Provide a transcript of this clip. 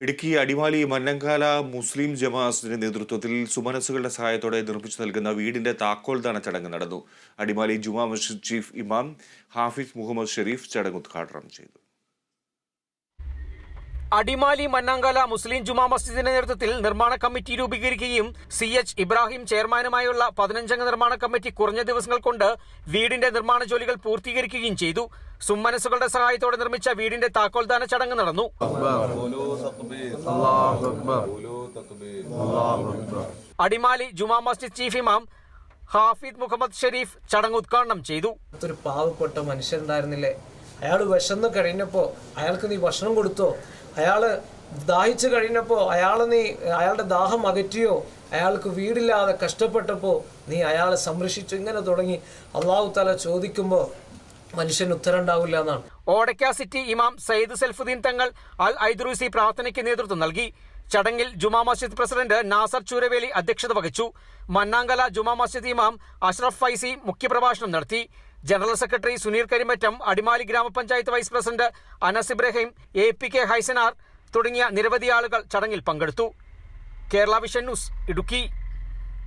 ഇടുക്കി അടിമാലി മന്നങ്കാല മുസ്ലിം ജമാഅത്തിന്റെ നേതൃത്വത്തിൽ സുമനസുകളുടെ സഹായത്തോടെ നിർമ്മിച്ചു നൽകുന്ന വീടിന്റെ താക്കോൽദാന ചടങ്ങ് നടന്നു. അടിമാലി ജുമാ മസ്ജിദ് ചീഫ് ഇമാം ഹാഫിസ് മുഹമ്മദ് ഷെരീഫ് ചടങ്ങ് ഉദ്ഘാടനം ചെയ്തു. അടിമാലി മന്നാങ്കാല മുസ്ലിം ജുമാ മസ്ജിദിന്റെ നേതൃത്വത്തിൽ നിർമ്മാണ കമ്മിറ്റി രൂപീകരിക്കുകയും സി എച്ച് ഇബ്രാഹിം ചെയർമാനുമായുള്ള പതിനഞ്ചംഗ നിർമ്മാണ കമ്മിറ്റി കുറഞ്ഞ ദിവസങ്ങൾ കൊണ്ട് വീടിന്റെ നിർമ്മാണ ജോലികൾ പൂർത്തീകരിക്കുകയും ചെയ്തു. സുമ്മനസുകളുടെ സഹായത്തോടെ നിർമ്മിച്ച വീടിന്റെ താക്കോൽദാന ചടങ്ങ് നടന്നു. അടിമാലി ജുമാ മസ്ജിദ് ചീഫ് ഇമാം ഹാഫിദ് മുഹമ്മദ് ഷെരീഫ് ചടങ്ങ് ഉദ്ഘാടനം ചെയ്തു. ഒരു പാവപ്പെട്ട മനുഷ്യനുണ്ടായിരുന്നില്ലേ അയാൾ വിശന്ന് കഴിഞ്ഞപ്പോൾ അയാൾക്ക് നീ ഭക്ഷണം കൊടുത്തോ? അയാൾ ദാഹിച്ചു കഴിഞ്ഞപ്പോൾ അയാൾ നീ അയാളുടെ ദാഹം അകറ്റിയോ? അയാൾക്ക് വീടില്ലാതെ കഷ്ടപ്പെട്ടപ്പോൾ നീ അയാളെ സംരക്ഷിച്ചു. ഇങ്ങനെ തുടങ്ങി അള്ളാഹു തല ചോദിക്കുമ്പോൾ മനുഷ്യൻ ഉത്തരം ഉണ്ടാവില്ല എന്നാണ്. ഓടക്ക സിറ്റി ഇമാം സയ്യിദ് സൽഫുദ്ദീൻ തങ്ങൾ അൽ ഐദ്രൂസി പ്രാർത്ഥനയ്ക്ക് നേതൃത്വം നൽകി. ചടങ്ങിൽ ജുമാ മസ്ജിദ് പ്രസിഡന്റ് നാസർ ചൂരവേലി അധ്യക്ഷത വഹിച്ചു. മന്നാങ്കല ജുമാ മസ്ജിദ് ഇമാം അഷ്റഫ് ഫൈസി മുഖ്യപ്രഭാഷണം നടത്തി. ജനറൽ സെക്രട്ടറി സുനീർ കരിമറ്റം അടിമാലി ഗ്രാമപഞ്ചായത്ത് vice president Anas Ibrahim A P K Haisanar തുടങ്ങിയ നിരവധി ആളുകൾ ചടങ്ങിൽ പങ്കെടുത്തു. Kerala vision news Idukki.